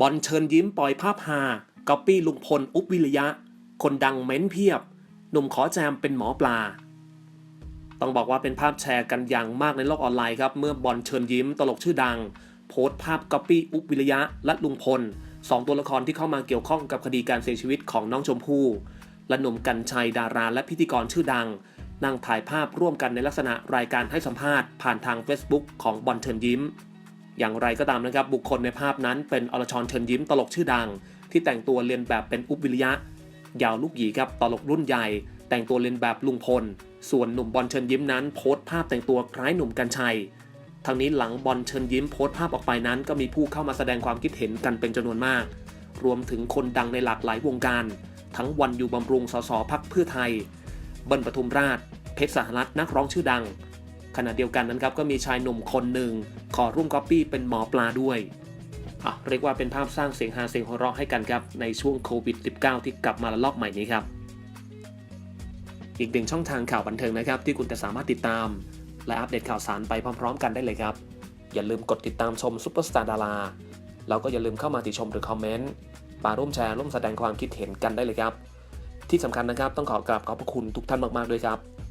บอลเชิญยิ้มปล่อยภาพฮาก๊อปปี้ลุงพลอุบวิริยะ คนดังเม้นเพียบ หนุ่มขอแจมเป็นหมอปลา ต้องบอกว่าเป็นภาพแชร์กันอย่างมากในโลกออนไลน์ครับ เมื่อบอลเชิญยิ้มตลกชื่อดัง โพสต์ภาพก๊อปปี้อุบวิริยะ และลุงพลสองตัวละครที่เข้ามาเกี่ยวข้องกับคดีการเสียชีวิตของน้องชมพู่และหนุ่มกัญชัยดารา และพิธีกรชื่อดัง นั่งถ่ายภาพร่วมกันในลักษณะรายการให้สัมภาษณ์ผ่านทาง Facebook ของบอลเชิญยิ้ม อย่างไรก็ตามนะครับบุคคลในภาพนั้นเป็นอรชรเชิญยิ้มตลกชื่อดัง ที่แต่งตัวเลียนแบบเป็นอุบวิริยะ ยาวลูกหยีครับตลกรุ่นใหญ่ แต่งตัวเลียนแบบลุงพล ส่วนหนุ่มบอลเชิญยิ้มนั้นโพสต์ภาพแต่งตัวคล้ายหนุ่มกัญชัยทั้งนี้หลังบอลเชิญยิ้มโพสต์ภาพออกไปนั้น ก็มีผู้เข้ามาแสดงความคิดเห็นกันเป็นจำนวนมาก รวมถึงคนดังในหลากหลายวงการ ทั้งวันอยู่บำรุงสสพักเพื่อไทย เบิ้ลปทุมราช เพชรสหรัฐนักร้องชื่อดัง ขณะเดียวกันนั้นครับก็มีชายหนุ่มคนหนึ่งขอร่วมก๊อปปี้เป็นหมอปลาด้วยเรียกว่าเป็นภาพสร้างเสียงฮาเสียงหัวเราะให้กันครับในช่วงโควิด -19 ที่กลับมาระลอกใหม่นี้ครับ อีกหนึ่งช่องทางข่าวบันเทิงนะครับ ที่คุณจะสามารถติดตาม และอัปเดตข่าวสารไปพร้อม ๆ กันได้เลยครับ อย่าลืมกดติดตามชมซุปเปอร์สตาร์ดาราแล้วก็อย่าลืมเข้ามาติชมหรือคอมเมนต์มาร่วมแชร์ร่วมแสดงความคิดเห็นกันได้เลยครับ ที่สำคัญนะครับต้องขอกราบขอบพระคุณทุกท่านมากๆด้วยครับ